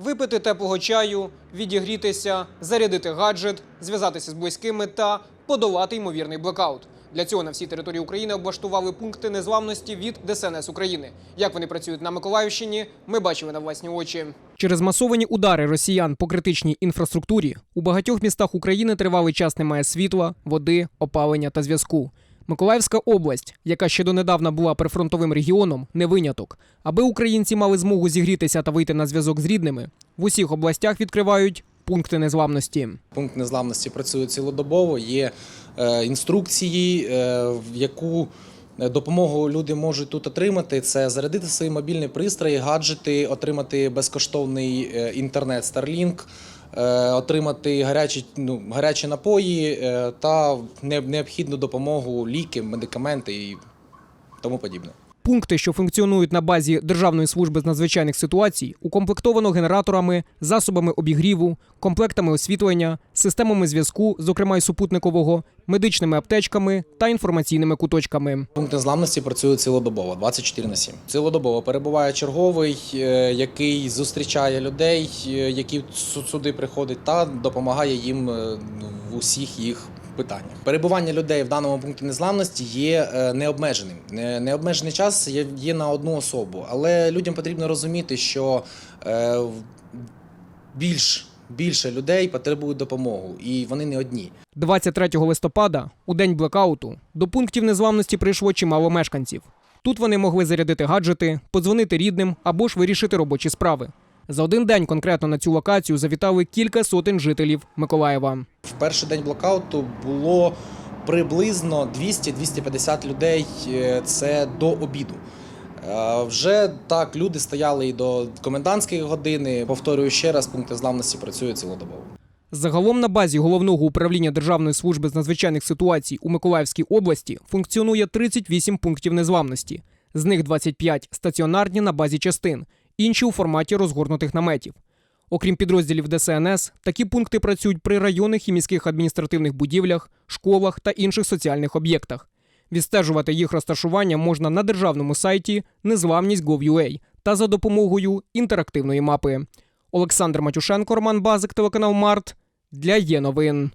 випити теплого чаю, відігрітися, зарядити гаджет, зв'язатися з близькими та подолати ймовірний блекаут. Для цього на всій території України облаштували пункти незламності від ДСНС України. Як вони працюють на Миколаївщині, ми бачили на власні очі. Через масовані удари росіян по критичній інфраструктурі у багатьох містах України тривалий час немає світла, води, опалення та зв'язку. Миколаївська область, яка ще донедавна була прифронтовим регіоном, не виняток. Аби українці мали змогу зігрітися та вийти на зв'язок з рідними, в усіх областях відкривають пункти незламності. Пункт незламності працює цілодобово. Є е, інструкції, е, в яку допомогу люди можуть тут отримати. Це зарядити свої мобільні пристрої, гаджети, отримати безкоштовний е, інтернет Starlink, е, отримати гарячі, ну, гарячі напої е, та необхідну допомогу, ліки, медикаменти і тому подібне. Пункти, що функціонують на базі Державної служби з надзвичайних ситуацій, укомплектовано генераторами, засобами обігріву, комплектами освітлення, системами зв'язку, зокрема й супутникового, медичними аптечками та інформаційними куточками. Пункт незламності працює цілодобово, 24 на 7. Цілодобово перебуває черговий, е, який зустрічає людей, е, які сюди приходять, та допомагає їм е, в усіх їх питаннях. Перебування людей в даному пункті незламності є е, необмеженим. Необмежений час є, на одну особу, але людям потрібно розуміти, що е, більш, більше людей потребують допомогу, і вони не одні. 23 листопада, у день блекауту, до пунктів незламності прийшло чимало мешканців. Тут вони могли зарядити гаджети, подзвонити рідним або ж вирішити робочі справи. За один день конкретно на цю локацію завітали кілька сотень жителів Миколаєва. В перший день блокауту було приблизно 200-250 людей. е, Це до обіду. Е, Вже так люди стояли і до комендантської години. Повторюю ще раз, пункти зламності працюють цілодобово. Загалом на базі головного управління Державної служби з надзвичайних ситуацій у Миколаївській області функціонує 38 пунктів незламності. З них 25 стаціонарні на базі частин, інші у форматі розгорнутих наметів. Окрім підрозділів ДСНС, такі пункти працюють при районних і міських адміністративних будівлях, школах та інших соціальних об'єктах. Відстежувати їх розташування можна на державному сайті незламність.gov.ua та за допомогою інтерактивної мапи. Олександр Матюшенко, Роман Базик, телеканал Март для є новин.